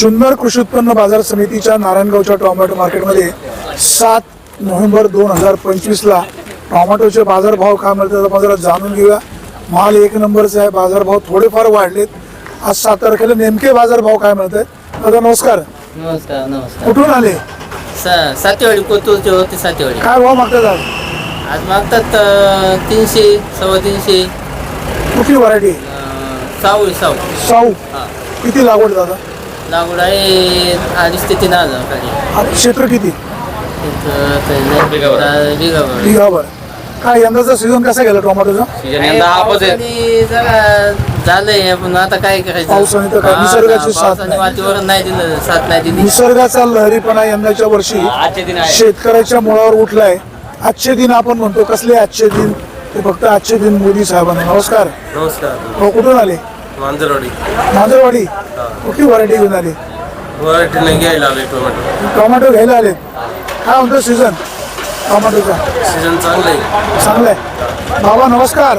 जुन्नर कृषी उत्पन्न बाजार समितीच्या नारायणगावच्या टोमॅटो मार्केटमध्ये सात नोव्हेंबर दोन हजार पंचवीसला टोमॅटोचे बाजारभाव काय मिळतात आपण जरा जाणून घेऊया. माल एक नंबरचा आहे बाजारभाव थोडेफार वाढलेत. आज सात तारखेला नेमके बाजारभाव काय मिळत आहेत? दादा नमस्कार. नमस्कार नमस्कार. कुठून आले? सा सातेवाडी कोतूरचे होते सातेवाडी. काय भाव मागतात आज? आज मागतात अं, तीनशे सव्वा तीनशे. कुठली व्हरायटी? साऊ आहे, साऊ. साऊ. हा. किती लागवड दादा? लागवड आहे अडीच ते तीन हजार खाली. आ- क्षेत्र किती. बिघावर. काय यंदाचा सीझन कसा गेला टोमॅटोचा? काही पावसाने जरा झालंय पण आता काय करायचं? पावसाने तर काय, हा, निसर्गाची साथ पावसाने नाही. वातावरण नाही दिलं साथ नाही दिली. निसर्गाचा लहरीपणा यंदाच्या वर्षी आजचे दिन आहे शेतकऱ्याच्या मुळावर उठलाय. आजचे दिन आपण म्हणतो कसले आजचे दिन? ते फक्त आजचे दिन मोदी साहेबांना. नमस्कार. नमस्कार. हो कुठून आले? मांजरवाडी. मांजरवाडी? कुठली व्हरायटी घेऊन आली? वराठीने घ्यायला आले टोमॅटो टोमॅटो घ्यायला आले काय म्हणतो सीझन टोमॅटोचा सीझन चांगलं आहे. चांगलाय बाबा नमस्कार.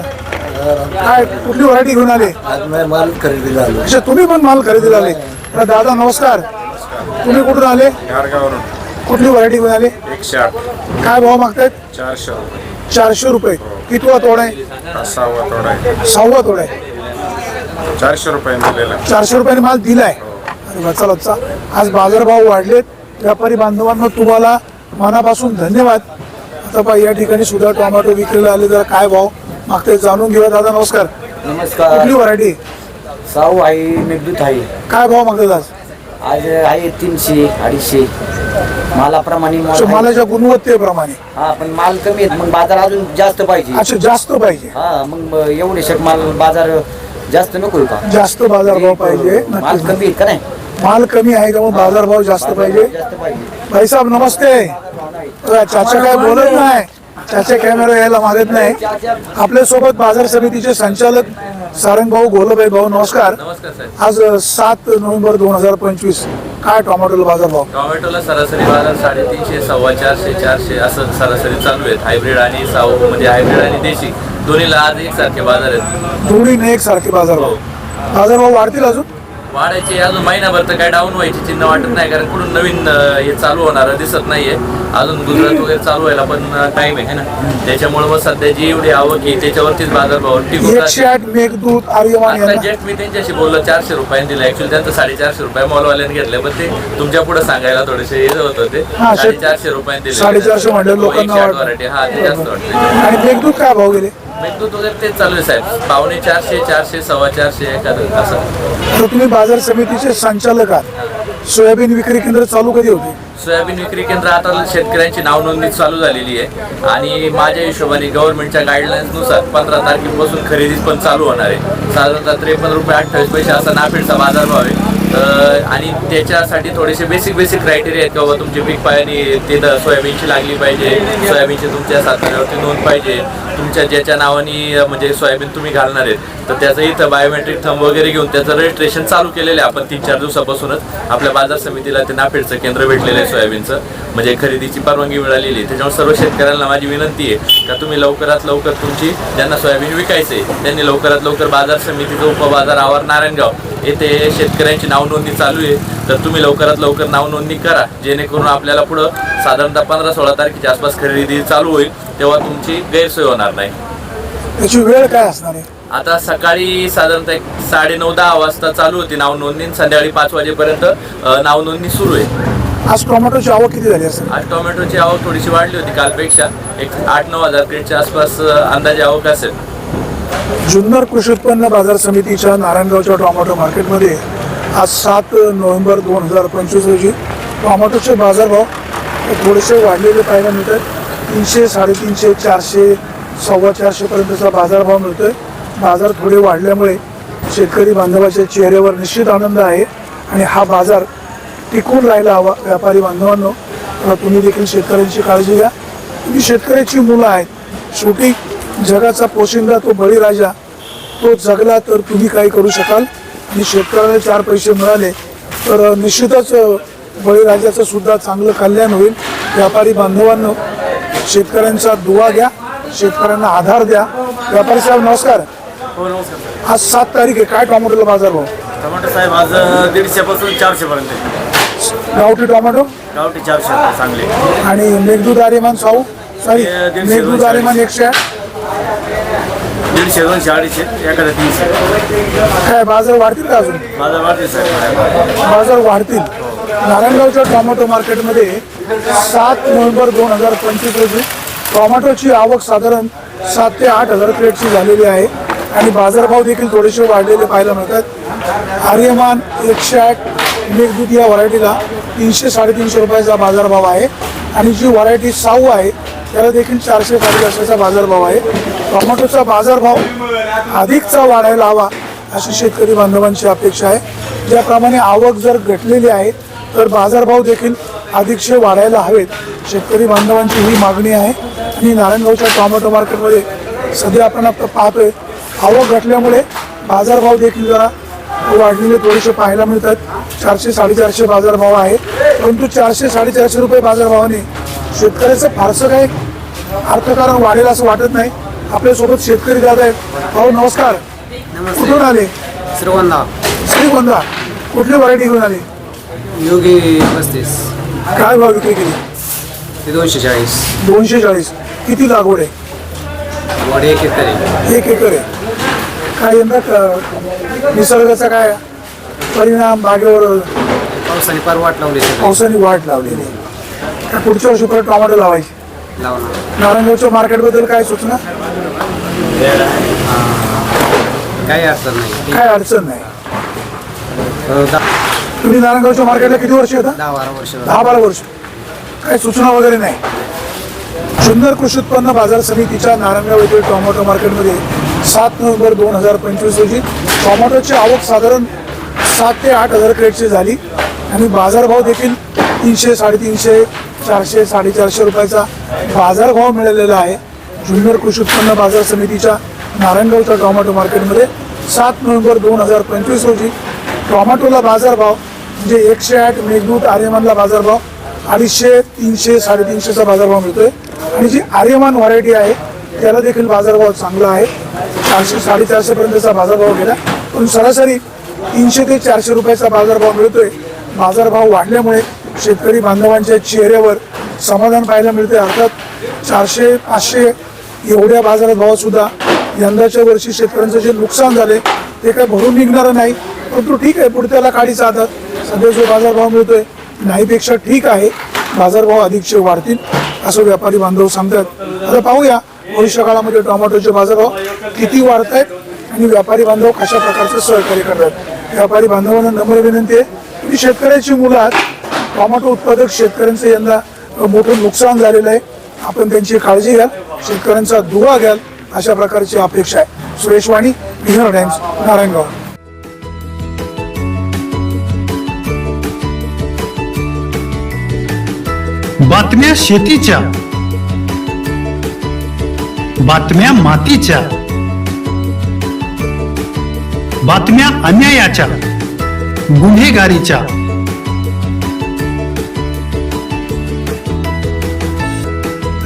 काय कुठली व्हरायटी घेऊन आले? आज मी माल खरेदीला आलो. अच्छा तुम्ही पण माल खरेदीला आले. तर दादा नमस्कार. तुम्ही कुठून आले? गारगावरून. कुठली व्हरायटी घेऊन आले? एकशे आठ. काय भाव मागतायत? चारशे. चारशे रुपये. कितवा तोडा आहे? हा सहावा तोडा आहे. सहावा तोडा आहे. चारशे रुपये दिलेला चारशे रुपयाने माल दिलाय. अरे चला आज बाजारभाव वाढलेत. व्यापारी बांधवांना तुम्हाला मनापासून धन्यवाद. आता पहा या ठिकाणी सुद्धा टोमॅटो विक्रीला आले. तर काय भाव मागते जाणून घेऊया. दादा नमस्कार. नमस्कार. कुठली व्हरायटी? साऊ आहे मेघदूत आहे. काय भाव मागतात आज? आज आहे तीनशे अडीचशे. मालाप्रमाणे माल अच्छा, आहे. मालाच्या गुणवत्तेप्रमाणे. हा पण माल कमी आहेत. मग बाजार अजून जास्त पाहिजे. अच्छा जास्त पाहिजे. हा मग एवढे शक माल बाजार जास्त नको का? जास्त बाजारभाव पाहिजे. माल नक्कीच. कमी का नाही? माल कमी आहे त्यामुळे बाजारभाव जास्त पाहिजे. जास्त पाहिजे. भाई साहेब नमस्ते. अ, चाचा काय बोलत नाही. चाचा कॅमेरा यायला मागत नाही. आपल्यासोबत बाजार समितीचे संचालक सारंग भाऊ गोलबाई भाऊ नमस्कार. नमस्कार साहेब. आज सात नोव्हेंबर दोन हजार पंचवीस. काय टोमॅटोला बाजार भाव? टोमॅटोला सरासरी बाजार साडेतीनशे सव्वा चारशे चारशे असं सरासरी चालू आहेत. हायब्रिड आणि साऊ म्हणजे हायब्रिड आणि देशी. दोन्हीला आज एकसारखे बाजार आहेत. दोन्ही एक सारखे बाजार भाव. वाढतील अजून? वाढायचे अजून महिनाभर तर काय डाऊन व्हायची चिन्ह वाटत नाही कारण कुठून नवीन हे चालू होणार दिसत नाहीये. अजून गुजरात वगैरे चालू व्हायला पण टाइम आहे है ना? त्याच्यामुळे मग सध्या जी एवढी आवक आहे त्याच्यावरतीच बाजारभाव टिकून आता जेट मी त्यांच्याशी बोललो चारशे रुपयांनी दिलं. ऍक्च्युली त्यांचं साडेचारशे रुपये मॉलवाल्याने घेतले पण ते तुमच्यापुढे सांगायला थोडेसे हे होत होते. हा, साडेचारशे रुपयांनी दिले. साडेचारशे. व्हरायटी हा ते जास्त वाटते. मेघदूत वगैरे तेच चालू आहे साहेब. पावणे चारशे चारशे सव्वा चारशे एखादं असं. तर तुम्ही बाजार समितीचे संचालक आहात. सोयाबीन विक्री केंद्र चालू कधी होते? सोयाबीन विक्री केंद्र आता शेतकऱ्यांची नाव नोंदणी चालू झालेली आहे. आणि माझ्या हिशोबाने गव्हर्नमेंटच्या गाईडलाईन्सनुसार पंधरा तारखेपासून खरेदी पण चालू होणार आहे. साधारणतः त्रेपन्न रुपये अठ्ठावीस पैसे असा नाफेडचा बाजारभाव आहे. आणि त्याच्यासाठी थोडेसे बेसिक बेसिक क्रायटेरिया आहेत. की बाबा तुमची पीक पायानी ते सोयाबीनची लागली पाहिजे. सोयाबीनची तुमच्या साताऱ्यावरती नोंद पाहिजे. तुमच्या ज्याच्या नावाने म्हणजे सोयाबीन तुम्ही घालणार आहेत. तर त्याचं इथं बायोमेट्रिक थंब वगैरे घेऊन त्याचं रजिस्ट्रेशन चालू केलेलं आहे. आपण तीन चार दिवसापासूनच आपल्या बाजार समितीला ते नाफेडचं केंद्र भेटलेलं आहे सोयाबीनचं. म्हणजे खरेदीची परवानगी मिळालेली आहे. त्याच्यामुळे सर्व शेतकऱ्यांना माझी विनंती आहे का तुम्ही लवकरात लवकर तुमची ज्यांना सोयाबीन विकायचे त्यांनी लवकरात लवकर बाजार समितीचं उपबाजार आवार नारायणगाव येथे शेतकऱ्यांची नाव नोंदणी चालू आहे. तर तुम्ही लवकरात लवकर नाव नोंदणी करा. जेणेकरून आपल्याला पुढं साधारणतः पंधरा सोळा तारखेच्या आसपास खरेदी चालू होईल तेव्हा तुमची गैरसोय होणार नाही. त्याची वेळ काय असणार आहे? आता सकाळी साधारणतः एक साडे नऊ दहा वाजता चालू होती नाव नोंदणी आणि संध्याकाळी पाच वाजेपर्यंत अ, नाव नोंदणी सुरू आहे. आज टोमॅटोची आवक किती झाली असेल? आज टोमॅटोची आवक थोडीशी वाढली होती कालपेक्षा. एक आठ नऊ हजार क्रेटच्या आसपास अ, अंदाजे आवक असेल. जुन्नर कृषी उत्पन्न बाजार समितीच्या नारायणगावच्या टोमॅटो मार्केटमध्ये आज सात नोव्हेंबर दोन हजार पंचवीस रोजी टोमॅटोचे बाजारभाव थोडेसे वाढलेले पाहायला मिळतात तीनशे साडेतीनशे चारशे सव्वा चारशेपर्यंतचा बाजारभाव मिळतोय. बाजार थोडे वाढल्यामुळे शेतकरी बांधवाच्या चेहऱ्यावर निश्चित आनंद आहे आणि हा बाजार टिकून राहायला हवा. व्यापारी बांधवांनो तुम्ही देखील शेतकऱ्यांची काळजी घ्या. तुम्ही शेतकऱ्याची मुलं आहेत. शेवटी जगाचा पोशिंदा तो बळीराजा तो जगला तर तुम्ही काही करू शकाल. आणि शेतकऱ्याला चार पैसे मिळाले तर निश्चितच बळीराजाचं सुद्धा चांगलं कल्याण होईल. व्यापारी बांधवांनो शेतकऱ्यांचा दुवा घ्या शेतकऱ्यांना आधार द्या. व्यापारी साहेब नमस्कार. आज सात तारीख आहे. काय टोमॅटोला बाजार भाव? टोमॅटो साहेब आज दीडशेपासून चारशेपर्यंत आहे. गावठी टोमॅटो? गावठी चारशे चांगले. आणि मेघदूत आर्यमान साऊ सॉरी हे दीडशे, मेघदूत दोनशे. आर्यमान एकशे आठ. दीडशे दोनशे अडीचशे एखादा तीनशे. काय बाजार वाढतील का अजून? माझा वाढते साहेब. बाजार वाढतील. नारायणगावच्या टोमॅटो मार्केटमध्ये सात नोव्हेंबर दोन हजार पंचवीस रोजी टोमॅटोची आवक साधारण सात ते आठ हजार क्रेटची झालेली आहे आणि बाजारभाव देखील थोडेसे वाढलेले पाहायला मिळतात. आर्यमान एकशे आठ मेघदूत या व्हरायटीला तीनशे साडेतीनशे रुपयाचा बाजारभाव आहे. आणि जी व्हरायटी साऊ आहे त्याला देखील चारशे साडेचारशेचा बाजारभाव आहे. टोमॅटोचा बाजारभाव अधिकचा वाढायला हवा अशी शेतकरी बांधवांची अपेक्षा आहे. ज्याप्रमाणे आवक जर घटलेली आहे तर बाजारभाव देखील अधिकशे वाढायला हवेत. शेतकरी बांधवांची ही मागणी आहे. आणि नारायणगावच्या टोमॅटो मार्केटमध्ये सध्या आपण पाहतोय. आवक घटल्यामुळे बाजारभाव देखील जरा वाढलेले थोडेसे पाहायला मिळतात. चारशे साडेचारशे बाजारभाव आहे. परंतु चारशे साडेचारशे रुपये बाजारभावाने शेतकऱ्याचं फारसं काही अर्थकारण वाढेल असं वाटत नाही. आपल्यासोबत शेतकरी दादा आहेत. भाऊ नमस्कार. कुठून आले? श्रीगोंदा. श्रीगोंदा. कुठली व्हरायटी घेऊन आली? योगी पस्तीस काय भाव विक्री केली? ते दोनशे चाळीस. दोनशे चाळीस. किती लागवड आहे? एक एकर आहे. एक एकर आहे. काय यंदा क- निसर्गाचा काय परिणाम बागेवर पावसाने पार वाट लावली सगळी. पावसाने वाट लावलेली आहे. का पुढच्या वर्षी परत टोमॅटो लावायची? लावणार नारायणगावच्या मार्केटबद्दल काय सूचना? काही अडचण नाही. काय अडचण नाही. अं, दहा तुम्ही नारायणगावच्या मार्केटला किती वर्ष येतात दहा बारा वर्ष. दहा बारा वर्ष. काही सूचना वगैरे नाही. जुन्नर कृषी उत्पन्न बाजार समितीच्या नारायणगाव येथील टोमॅटो मार्केटमध्ये सात नोव्हेंबर दोन हजार पंचवीस रोजी टोमॅटोची आवक साधारण सात ते आठ हजार क्रेटची झाली आणि बाजारभाव देखील तीनशे साडेतीनशे चारशे साडेचारशे रुपयाचा बाजारभाव मिळालेला आहे. जुन्नर कृषी उत्पन्न बाजार समितीच्या नारायणगावच्या टोमॅटो मार्केटमध्ये सात नोव्हेंबर दोन हजार पंचवीस रोजी टोमॅटोला बाजारभाव म्हणजे एकशे आठ मेघदूत आर्यमानला बाजारभाव अडीचशे तीनशे साडेतीनशेचा बाजारभाव मिळतोय. आणि जी आर्यमान व्हरायटी आहे त्याला देखील बाजारभाव चांगला आहे. चारशे साडेचारशे पर्यंतचा बाजारभाव गेला पण सरासरी तीनशे ते चारशे रुपयाचा बाजारभाव मिळतोय. बाजारभाव वाढल्यामुळे शेतकरी बांधवांच्या चेहऱ्यावर समाधान पाहायला मिळते अर्थात चारशे पाचशे एवढ्या बाजारात भाव सुद्धा यंदाच्या वर्षी शेतकऱ्यांचं जे नुकसान झाले ते काय भरून निघणारं नाही. परंतु ठीक आहे पुढच्याला काढीचा चालतात सध्या जो बाजारभाव मिळतोय नाहीपेक्षा ठीक आहे. बाजारभाव अधिकचे वाढतील असं व्यापारी बांधव सांगतात. आता पाहूया भविष्य काळामध्ये टोमॅटोचे बाजारभाव किती वाढत आहेत आणि व्यापारी बांधव कशा प्रकारचं सहकार्य करतात. व्यापारी बांधवांना नम्र विनंती आहे तुम्ही शेतकऱ्याची मुलं आहात टोमॅटो उत्पादक शेतकऱ्यांचं यंदा मोठं नुकसान झालेलं आहे. आपण त्यांची काळजी घ्याल शेतकऱ्यांचा दुवा घ्याल अशा प्रकारची अपेक्षा आहे. सुरेश वाणी बिहार टाइम्स नारायणगाव. बातम्या शेतीच्या बातम्या मातीच्या बातम्या अन्यायाच्या गुन्हेगारीच्या.